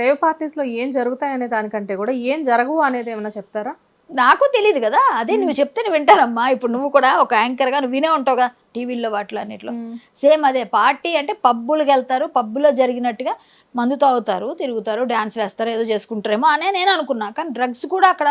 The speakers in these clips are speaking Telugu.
రేవ్ పార్టీస్లో ఏం జరుగుతాయి అనే దానికంటే కూడా ఏం జరగవు అనేది ఏమైనా చెప్తారా? నాకు తెలియదు కదా. అదే నువ్వు చెప్తే నేను వింటానమ్మా. ఇప్పుడు నువ్వు కూడా ఒక యాంకర్గా నువ్వు వినే ఉంటావుగా టీవీల్లో వాటిలో అన్నిట్లో. సేమ్ అదే పార్టీ అంటే పబ్బులకు వెళ్తారు పబ్బులో జరిగినట్టుగా మందు తాగుతారు తిరుగుతారు డాన్స్ వేస్తారు ఏదో చేసుకుంటారేమో అనే నేను అనుకున్నా. కానీ డ్రగ్స్ కూడా అక్కడ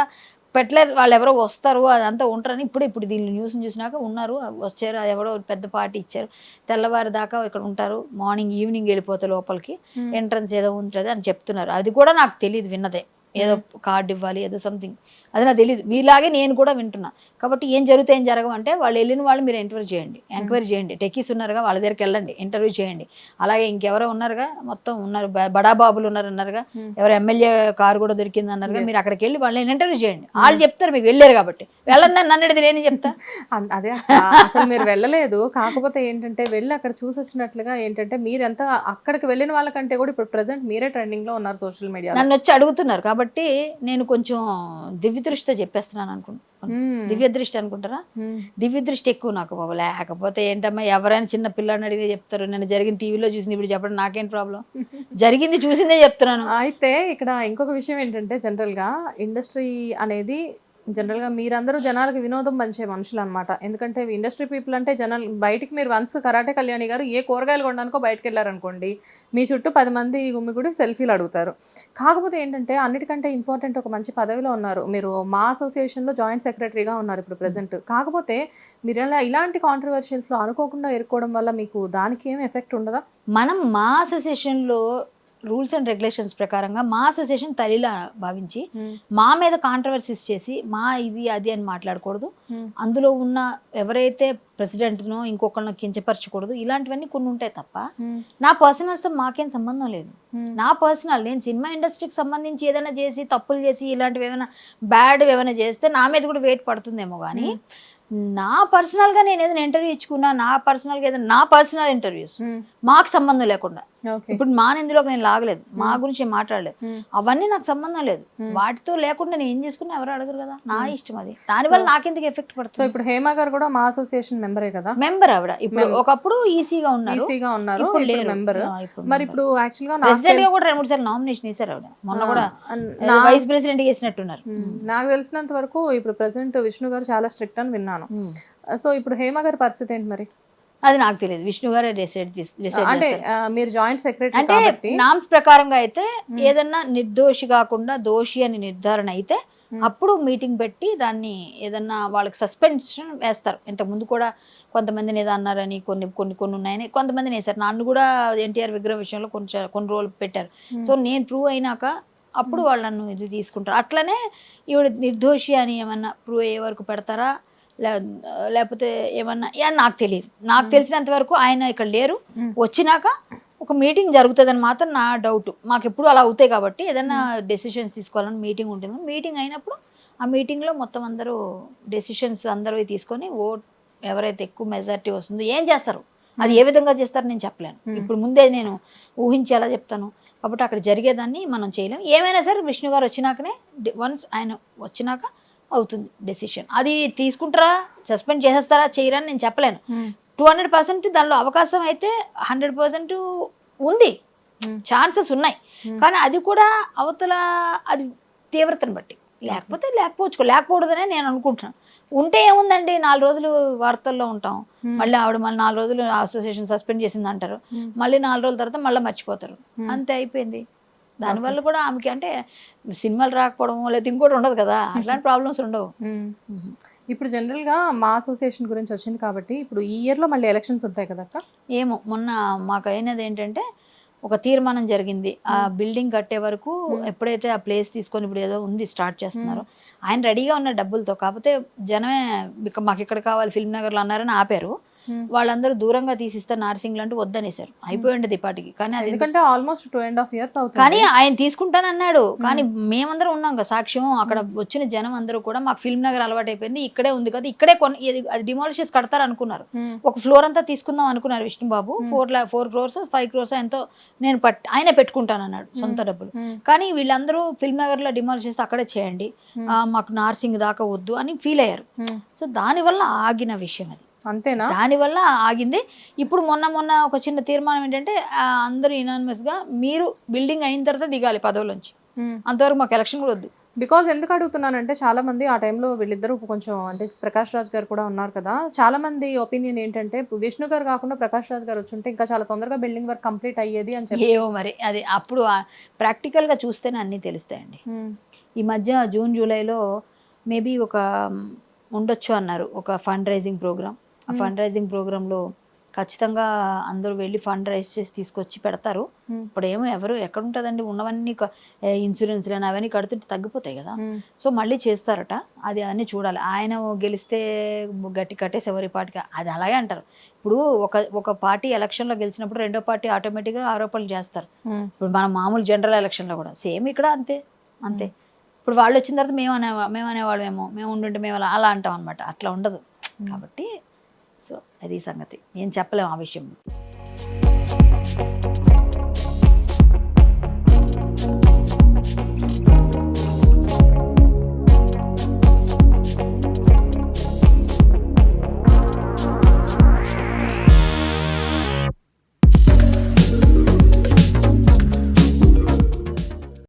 పెట్టలేదు వాళ్ళు ఎవరో వస్తారు అదంతా ఉంటారని ఇప్పుడు ఇప్పుడు దీన్ని న్యూస్ చూసినాక ఉన్నారు వచ్చారు అది ఎవరో పెద్ద పార్టీ ఇచ్చారు. తెల్లవారి దాకా ఇక్కడ ఉంటారు మార్నింగ్ ఈవినింగ్ వెళ్ళిపోతే లోపలికి ఎంట్రన్స్ ఏదో ఉంటుంది అని చెప్తున్నారు. అది కూడా నాకు తెలియదు విన్నదే. ఏదో కార్డు ఇవ్వాలి ఏదో సంథింగ్ అది నాకు తెలియదు మీలాగే నేను కూడా వింటున్నా. కాబట్టి ఏం జరుగుతాయి ఏం జరగవు అంటే వాళ్ళు వెళ్ళిన వాళ్ళు మీరు ఎంక్వైరీ చేయండి. ఎంక్వైరీ చేయండి. టెక్కీస్ ఉన్నారుగా వాళ్ళ దగ్గరికి వెళ్ళండి. ఇంటర్వ్యూ చేయండి. అలాగే ఇంకెవరో ఉన్నారుగా మొత్తం ఉన్నారు. బ- బడా బాబులు ఉన్నారు అన్నారుగా. ఎవరు ఎమ్మెల్యే కారు కూడా దొరికింది అన్నారుగా. మీరు అక్కడికి వెళ్ళి వాళ్ళని ఇంటర్వ్యూ చేయండి. వాళ్ళు చెప్తారు మీకు వెళ్ళారు కాబట్టి. వెళ్ళందని నన్ను అడిగితే నేను చెప్తా. అదే అసలు మీరు వెళ్ళలేదు. కాకపోతే ఏంటంటే వెళ్ళి అక్కడ చూసి వచ్చినట్లుగా ఏంటంటే మీరెంత అక్కడికి వెళ్ళిన వాళ్ళకంటే కూడా ఇప్పుడు ప్రెసెంట్ మీరే ట్రెండింగ్లో ఉన్నారు సోషల్ మీడియా నన్ను వచ్చి అడుగుతున్నారు. కాబట్టి నేను కొంచెం దివ్య దృష్టితో చెప్పేస్తున్నాను అనుకుంటున్నాను దివ్య దృష్టి అనుకుంటారా? దివ్య దృష్టి ఎక్కువ నాకు బాబు. లేకపోతే ఏంటమ్మా ఎవరైనా చిన్న పిల్లని అడిగితే చెప్తారు నేను జరిగిన టీవీలో చూసింది ఇప్పుడు చెప్పడం నాకేం ప్రాబ్లం? జరిగింది చూసిందే చెప్తున్నాను. అయితే ఇక్కడ ఇంకొక విషయం ఏంటంటే జనరల్గా ఇండస్ట్రీ అనేది జనరల్గా మీరందరూ జనాలకు వినోదం పంచే మనుషులు అనమాట ఎందుకంటే ఇండస్ట్రీ పీపుల్ అంటే జనాలు బయటికి మీరు వన్స్ కరాటే కళ్యాణి గారు ఏ కూరగాయలు కొనడానికో బయటకు వెళ్ళారనుకోండి మీ చుట్టూ పది మంది గుమ్మిగుడి సెల్ఫీలు అడుగుతారు. కాకపోతే ఏంటంటే అన్నిటికంటే ఇంపార్టెంట్ ఒక మంచి పదవిలో ఉన్నారు. మీరు మా అసోసియేషన్లో జాయింట్ సెక్రటరీగా ఉన్నారు ఇప్పుడు ప్రెసెంట్ కాకపోతే మీరు ఇలా ఇలాంటి కాంట్రవర్షియల్స్లో అనుకోకుండా ఎరుకోవడం వల్ల మీకు దానికి ఏం ఎఫెక్ట్ ఉండదా? మనం మా అసోసియేషన్లో రూల్స్ అండ్ రెగ్యులేషన్స్ ప్రకారంగా మా అసోసియేషన్ తల్లిలా భావించి మా మీద కాంట్రవర్సీస్ చేసి మా ఇది అది అని మాట్లాడకూడదు. అందులో ఉన్న ఎవరైతే ప్రెసిడెంట్నో ఇంకొకరినో కించపరచకూడదు. ఇలాంటివన్నీ కొన్ని ఉంటాయి తప్ప నా పర్సనల్స్తో మాకేం సంబంధం లేదు. నా పర్సనల్ నేను సినిమా ఇండస్ట్రీకి సంబంధించి ఏదైనా చేసి తప్పులు చేసి ఇలాంటివి ఏమైనా బ్యాడ్ ఏమైనా చేస్తే నా మీద కూడా వెయిట్ పడుతుందేమో కానీ నా పర్సనల్గా నేను ఏదైనా ఇంటర్వ్యూ ఇచ్చుకున్నా నా పర్సనల్గా ఏదైనా నా పర్సనల్ ఇంటర్వ్యూస్ మాకు సంబంధం లేకుండా ఇప్పుడు మా నిందులోకి నేను లాగలేదు. మా గురించి ఏం మాట్లాడలేదు. అవన్నీ నాకు సంబంధం లేదు. వాటితో లేకుండా నేను ఏం చేసుకున్నా ఎవరు అడగరు కదా? నా ఇష్టం అది. దానివల్ల నాకెందుకు ఎఫెక్ట్ సో పడుతుంది ఇప్పుడు హేమ గారు కూడా మా అసోసియేషన్ మెంబరే కదా? మెంబర్ ఆవిడ. ఇప్పుడు ఒకప్పుడు ఈసీగా ఉన్నారు. ఈసీగా ఉన్నారు. ఇప్పుడు లేరు. మెంబర్ మరి ఇప్పుడు యాక్చువల్గా ప్రెసిడెంట్గా కూడా రెండు మూడు సార్లు నామినేషన్ వేశారు ఆవిడ. మొన్న కూడా వైస్ ప్రెసిడెంట్ చేసినట్టున్నారు నాకు తెలిసినంత వరకు ఇప్పుడు ప్రెసెంట్ విష్ణు గారు చాలా స్ట్రిక్ట్ అని విన్నాను. సో ఇప్పుడు హేమ గారి పరిస్థితి ఏంటి మరి? అది నాకు తెలియదు. విష్ణు గారే డిసైడ్ అంటే మీరు జాయింట్ సెక్రటరీ అంటే నామ్స్ ప్రకారంగా అయితే ఏదన్నా నిర్దోషి కాకుండా దోషి అని నిర్ధారణ అయితే అప్పుడు మీటింగ్ పెట్టి దాన్ని ఏదన్నా వాళ్ళకి సస్పెన్షన్ వేస్తారు. ఇంతకు ముందు కూడా కొంతమందిని ఏదో అన్నారని కొన్ని కొన్ని కొన్ని ఉన్నాయని కొంతమందిని వేశారు. నన్ను కూడా ఎన్టీఆర్ విగ్రహం విషయంలో కొంచెం కొన్ని రోజులు పెట్టారు. సో నేను ప్రూవ్ అయినాక అప్పుడు వాళ్ళు నన్ను ఇది తీసుకుంటారు. అట్లనే ఈవిడ నిర్దోషి అని ఏమన్నా ప్రూవ్ అయ్యే వరకు పెడతారా? లేకపోతే ఏమన్నా యా నాకు తెలియదు. నాకు తెలిసినంత వరకు ఆయన ఇక్కడ లేరు. వచ్చినాక ఒక మీటింగ్ జరుగుతుందని మాత్రం నా డౌట్. మాకు ఎప్పుడు అలా అవుతాయి కాబట్టి ఏదైనా డెసిషన్స్ తీసుకోవాలని మీటింగ్ ఉంటుంది. మీటింగ్ అయినప్పుడు ఆ మీటింగ్లో మొత్తం అందరూ డెసిషన్స్ అందరూ తీసుకొని ఓట్ ఎవరైతే ఎక్కువ మెజారిటీ వస్తుందో ఏం చేస్తారు? అది ఏ విధంగా చేస్తారో నేను చెప్పలేను. ఇప్పుడు ముందే నేను ఊహించి ఎలా చెప్తాను. కాబట్టి అక్కడ జరిగేదాన్ని మనం చేయలేం ఏమైనా సరే విష్ణు గారు వచ్చినాకనే వన్స్ ఆయన వచ్చినాక అవుతుంది డెసిషన్ అది తీసుకుంటారా? సస్పెండ్ చేసేస్తారా? చేయరా నేను చెప్పలేను. టూ హండ్రెడ్ పర్సెంట్ దానిలో అవకాశం అయితే హండ్రెడ్ పర్సెంట్ ఉంది. ఛాన్సెస్ ఉన్నాయి. కానీ అది కూడా అవతల అది తీవ్రతను బట్టి. లేకపోతే లేకపోవచ్చు. లేకపోవడదనే నేను అనుకుంటున్నాను. ఉంటే ఏముందండి? నాలుగు రోజులు వార్తల్లో ఉంటాం. మళ్ళీ ఆవిడ మళ్ళీ నాలుగు రోజులు అసోసియేషన్ సస్పెండ్ చేసింది అంటారు మళ్ళీ నాలుగు రోజుల తర్వాత మళ్ళీ మర్చిపోతారు. అంతే అయిపోయింది. దానివల్ల కూడా ఆమెకి అంటే సినిమాలు రాకపోవడం లేదా ఇంకోటి ఉండదు కదా? అట్లాంటి ప్రాబ్లమ్స్ ఉండవు. ఇప్పుడు జనరల్గా మా అసోసియేషన్ గురించి వచ్చింది కాబట్టి ఇప్పుడు ఈ ఇయర్లో మళ్ళీ ఎలక్షన్స్ ఉంటాయి కదా అక్క? ఏమో మొన్న మాకు అయినది ఏంటంటే ఒక తీర్మానం జరిగింది. ఆ బిల్డింగ్ కట్టే వరకు ఎప్పుడైతే ఆ ప్లేస్ తీసుకొని ఇప్పుడు ఏదో ఉంది స్టార్ట్ చేస్తున్నారు ఆయన రెడీగా ఉన్న డబ్బులతో. కాకపోతే జనమే మాకు ఇక్కడ కావాలి ఫిల్మ్ నగర్లో అన్నారని ఆపారు. వాళ్ళందరూ దూరంగా తీసిస్తారు నార్సింగ్ అంటూ వద్దనేశారు. అయిపోయి ఉండేది ఇప్పటికి కానీ అది ఎందుకంటే almost two and half years అవుతుంది. కానీ ఆయన తీసుకుంటానన్నాడు. కానీ మేమందరం ఉన్నాం కదా సాక్ష్యం. అక్కడ వచ్చిన జనం అందరూ కూడా మాకు ఫిల్మ్ నగర్ అలవాటు అయిపోయింది. ఇక్కడే ఉంది కదా ఇక్కడే కొన్ని అది డిమాలిష్ చేసి కడతారు అనుకున్నారు. Hmm. ఒక ఫ్లోర్ అంతా తీసుకుందాం అనుకున్నారు విష్ణుబాబు. ఫోర్ లా ఫోర్ క్రోర్స్ ఫైవ్ క్రోర్స్ ఎంతో నేను పట్ ఆయన పెట్టుకుంటానన్నాడు సొంత డబ్బులు. Hmm. కానీ వీళ్ళందరూ ఫిల్మ్ నగర్లో డిమాలిష్ చేస్తే అక్కడే చేయండి మాకు నార్సింగ్ దాకా వద్దు అని ఫీల్ అయ్యారు. Hmm. సో దానివల్ల ఆగిన విషయం అది. అంతేనా? దానివల్ల ఆగింది. ఇప్పుడు మొన్న మొన్న ఒక చిన్న తీర్మానం ఏంటంటే అందరూ గా మీరు బిల్డింగ్ అయిన తర్వాత దిగాలి పదవులోంచి. అంతవరకు మాకు ఎలక్షన్ కూడా వద్దు. బికాజ్ ఎందుకు అడుగుతున్నానంటే చాలా మంది ఆ టైంలో వీళ్ళిద్దరూ కొంచెం అంటే ప్రకాష్ రాజ్ గారు కూడా ఉన్నారు కదా. చాలా మంది ఒపీనియన్ ఏంటంటే విష్ణు గారు కాకుండా ప్రకాష్ రాజ్ గారు వచ్చుంటే ఇంకా చాలా తొందరగా బిల్డింగ్ వర్క్ కంప్లీట్ అయ్యేది అని చెప్పి. ఏమో మరి. అది అప్పుడు practical గా చూస్తేనే అన్నీ తెలుస్తాయండి. ఈ మధ్య జూన్ జూలైలో మేబీ ఒక ఉండొచ్చు అన్నారు ఒక ఫండ్ రైజింగ్ ప్రోగ్రామ్ ఆ ఫండ్ రైజింగ్ ప్రోగ్రాంలో ఖచ్చితంగా అందరూ వెళ్ళి ఫండ్ రైజ్ చేసి తీసుకొచ్చి పెడతారు. Hmm. ఇప్పుడు ఏమో ఎవరు ఎక్కడ ఉంటుందండి ఉన్నవన్నీ ఇన్సూరెన్స్ అని అవన్నీ కడుతుంటే తగ్గిపోతాయి కదా. ఉమ్, సో మళ్ళీ చేస్తారట. అది అన్నీ చూడాలి. ఆయన గెలిస్తే గట్టి కట్టేసి ఎవరి పార్టీకి అది అలాగే అంటారు. ఇప్పుడు ఒక ఒక పార్టీ ఎలక్షన్లో గెలిచినప్పుడు రెండో పార్టీ ఆటోమేటిక్గా ఆరోపణలు చేస్తారు. ఉమ్, ఇప్పుడు మన మామూలు జనరల్ ఎలక్షన్లో కూడా సేమ్ ఇక్కడ అంతే అంతే. ఇప్పుడు వాళ్ళు వచ్చిన తర్వాత మేము అనే మేము అనేవాళ్ళమేమో మేము ఉండుంటే మేము అలా అలా అంటాం అనమాట అట్లా ఉండదు. కాబట్టి సో అది సంగతి. ఏం చెప్పలేము ఆ విషయంలో